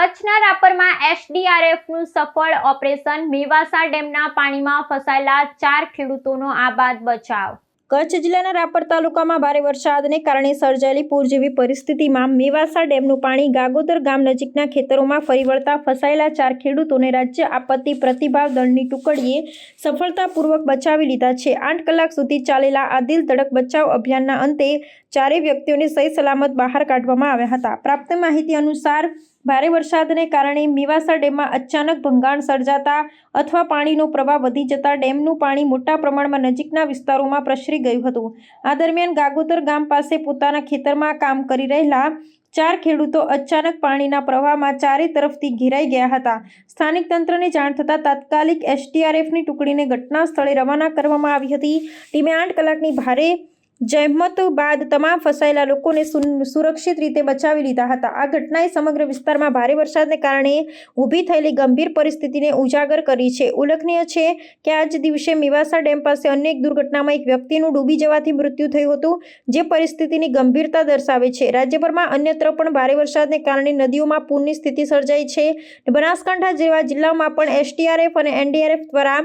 કચ્છના રાપરમાં એસડીઆરએફનું સફળ ઓપરેશન, મેવાસા ડેમના પાણીમાં ફસાયેલા ચાર ખેડૂતોનો આબાદ બચાવ. કચ્છ જિલ્લાના રાપર તાલુકામાં ભારે વરસાદને કારણે સર્જાયેલી પૂર જેવી પરિસ્થિતિમાં મેવાસા ડેમનું પાણી ગાગોદર ગામ નજીકના ખેતરોમાં ફરી વળતા ફસાયેલા ચાર ખેડૂતોને રાજ્ય આપત્તિ પ્રતિભાવ દળની ટુકડીએ સફળતાપૂર્વક બચાવી લીધા છે. આઠ કલાક સુધી ચાલેલા આ દિલ ધડક બચાવ અભિયાનના અંતે ચારેય વ્યક્તિઓને સહી સલામત બહાર કાઢવામાં આવ્યા હતા. પ્રાપ્ત માહિતી અનુસાર, ભારે વરસાદને કારણે મેવાસા ડેમમાં અચાનક ભંગાણ સર્જાતા અથવા પાણીનો પ્રવાહ વધી જતા ડેમનું પાણી મોટા પ્રમાણમાં નજીકના વિસ્તારોમાં પ્રસરી ગયું હતું. આ દરમિયાન ગાગોદર ગામ પાસે પોતાના ખેતરમાં કામ કરી રહેલા ચાર ખેડૂતો અચાનક પાણીના પ્રવાહમાં ચારે તરફથી ઘેરાઈ ગયા હતા. સ્થાનિક તંત્રને જાણ થતાં તાત્કાલિક એસટીઆરએફની ટુકડીને ઘટના સ્થળે રવાના કરવામાં આવી હતી. ટીમે આઠ કલાકની ભારે જહેમત બાદ તમામ ફસાયેલા લોકોને સુરક્ષિત રીતે બચાવી લીધા હતા. આ ઘટનાએ સમગ્ર વિસ્તારમાં ભારે વરસાદને કારણે ઊભી થયેલી ગંભીર પરિસ્થિતિને ઉજાગર કરી છે. ઉલ્લેખનીય છે કે આજ દિવસે મીવાસા ડેમ પાસે અન્ય એક દુર્ઘટનામાં એક વ્યક્તિનું ડૂબી જવાથી મૃત્યુ થયું હતું, જે પરિસ્થિતિની ગંભીરતા દર્શાવે છે. રાજ્યભરમાં અન્યત્ર પણ ભારે વરસાદને કારણે નદીઓમાં પૂરની સ્થિતિ સર્જાઈ છે. બનાસકાંઠા જેવા જિલ્લાઓમાં પણ એસટીઆરએફ અને એનડીઆરએફ દ્વારા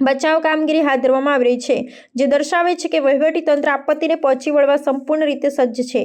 બચાવ કામગીરી હાથ ધરવામાં આવી રહી છે, જે દર્શાવે છે કે વહીવટી તંત્ર આપત્તિને પહોંચી વળવા સંપૂર્ણ રીતે સજ્જ છે.